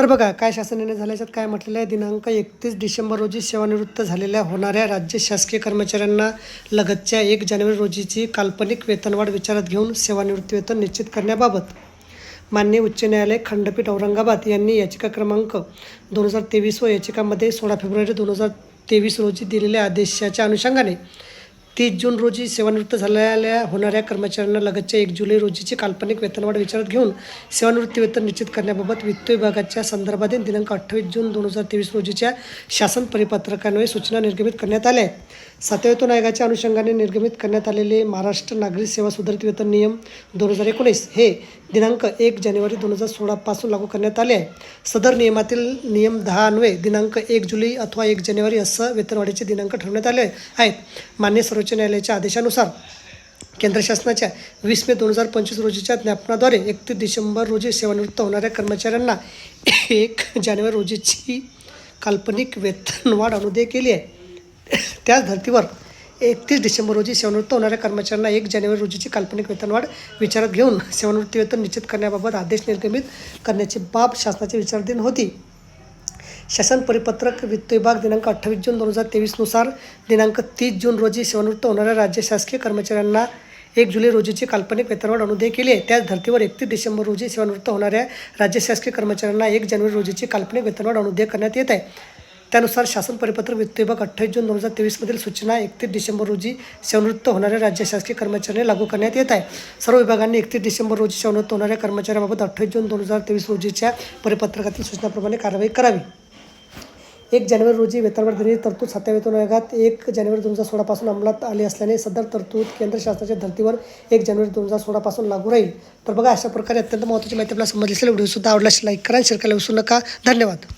तर बघा काय शासन निर्णय झाल्याच्यात काय म्हटलेलं आहे? दिनांक एकतीस डिसेंबर रोजी सेवानिवृत्त झालेल्या होणाऱ्या राज्य शासकीय कर्मचाऱ्यांना लगतच्या एक जानेवारी रोजीची काल्पनिक वेतनवाढ विचारात घेऊन सेवानिवृत्ती वेतन निश्चित करण्याबाबत मान्य उच्च न्यायालय खंडपीठ औरंगाबाद यांनी याचिका क्रमांक दोन हजार तेवीस व याचिकामध्ये सोळा फेब्रुवारी दोन हजार तेवीस रोजी दिलेल्या आदेशाच्या अनुषंगाने तीस जून रोजी सेवानिवृत्त झालेल्या होणाऱ्या कर्मचाऱ्यांना लगतच्या एक जुलै रोजीची काल्पनिक वेतनवाढ विचारात घेऊन सेवानिवृत्ती वेतन निश्चित करण्याबाबत वित्त विभागाच्या संदर्भातील दिनांक अठ्ठावीस जून दोन हजार तेवीस रोजीच्या शासन परिपत्रकान्वये सूचना निर्गमित करण्यात आल्या आहेत. सातव्या वेतन आयोगाच्या अनुषंगाने निर्गमित करण्यात आलेले महाराष्ट्र नागरी सेवा सुधारित वेतन नियम दोन हजार एकोणीस हे दिनांक एक जानेवारी दोन हजार सोळापासून लागू करण्यात आले आहे. सदर नियमातील नियम दहा अन्वये दिनांक एक जुलै अथवा एक जानेवारी असं वेतनवाढीचे दिनांक ठरवण्यात आले आहेत. मान्य सर्वोच्च न्यायालयाच्या आदेशानुसार केंद्र शासनाच्या वीस मे दोन हजार पंचवीस रोजीच्या ज्ञापनाद्वारे एकतीस डिसेंबर रोजी सेवानिवृत्त होणाऱ्या कर्मचाऱ्यांना एक जानेवारी रोजीची काल्पनिक वेतनवाढ अनुदय केली आहे. त्याच धर्तीवर एकतीस डिसेंबर रोजी सेवानिवृत्त होणाऱ्या कर्मचाऱ्यांना एक जानेवारी रोजीची काल्पनिक वेतनवाढ विचारात घेऊन सेवानिवृत्ती वेतन निश्चित करण्याबाबत आदेश निर्गमित करण्याची बाब शासनाची विचाराधीन होती. शासन परिपत्रक वित्त विभाग दिनांक अठ्ठावीस जून दोन हजार तेवीसनुसार दिनांक तीस जून रोजी सेवानिवृत्त होणाऱ्या राज्य शासकीय कर्मचाऱ्यांना एक जुलै रोजीची काल्पनिक वेतनवाढ अनुदेय केली आहे. त्याच धर्तीवर एकतीस डिसेंबर रोजी सेवानिवृत्त होणाऱ्या राज्य शासकीय कर्मचाऱ्यांना एक जानेवारी रोजीची काल्पनिक वेतनवाढ अनुदेय करण्यात येत आहे. त्यानुसार शासन परिपत्रक वित्त विभाग अठ्ठावीस जून दोन हजार तेवीसमधील सूचना एकतीस डिसेंबर रोजी सेवानिवृत्त होणाऱ्या राज्य शासकीय कर्मचाऱ्यांना लागू करण्यात येत आहे. सर्व विभागांनी एकतीस डिसेंबर रोजी सेवानिवृत्त होणाऱ्या कर्मचाऱ्यांबाबत अठ्ठावीस जून दोन हजार तेवीस रोजीच्या परिपत्रकातील सूचनाप्रमाणे कारवाई करावी. एक जानेवारी रोजी वेतनवाढ तरतूद सातव्या वेतन आयोगात एक जानेवारी दोन हजार सोळापासून अंमलात आली असल्याने सदर तरतूद केंद्र शासनाच्या धर्तीवर एक जानेवारी दोन हजार सोळापासून लागू राहील. तर बघा अशा प्रकारे अत्यंत महत्त्वाची माहिती आपल्याला समजली असेल. व्हिडिओसुद्धा आवडल्यास लाईक करा शेअर करायला विसरू नका. धन्यवाद.